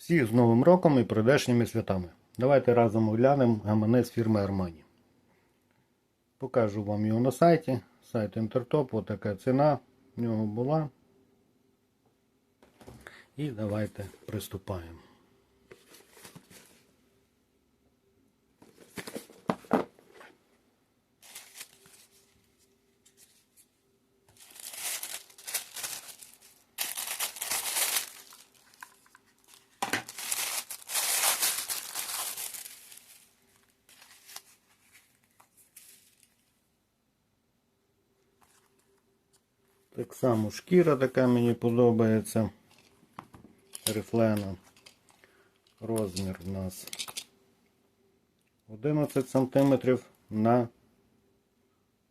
Всіх з Новим роком і прийдешніми святами. Давайте разом оглянемо гаманець фірми Armani. Покажу вам його на сайті. Сайт Інтертоп, отака ціна в нього була. І давайте приступаємо. Так само шкіра така мені подобається. Рифлена. Розмір у нас 11 см на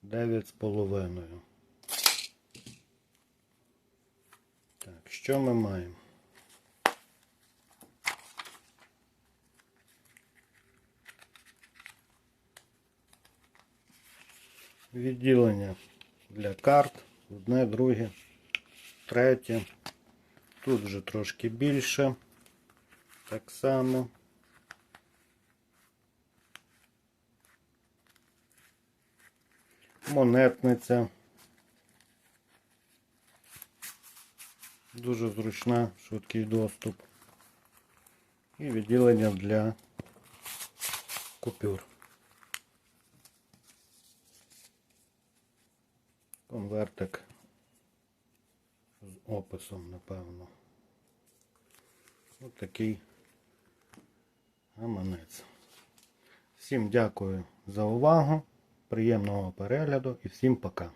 9,5. Так, що ми маємо? Відділення для карт. Одне, друге, третє. Тут вже трошки більше. Так само. Монетниця. Дуже зручна, швидкий доступ. І відділення для купюр. Конвертик з описом, напевно. Ось такий гаманець. Всім дякую за увагу, приємного перегляду і всім пока.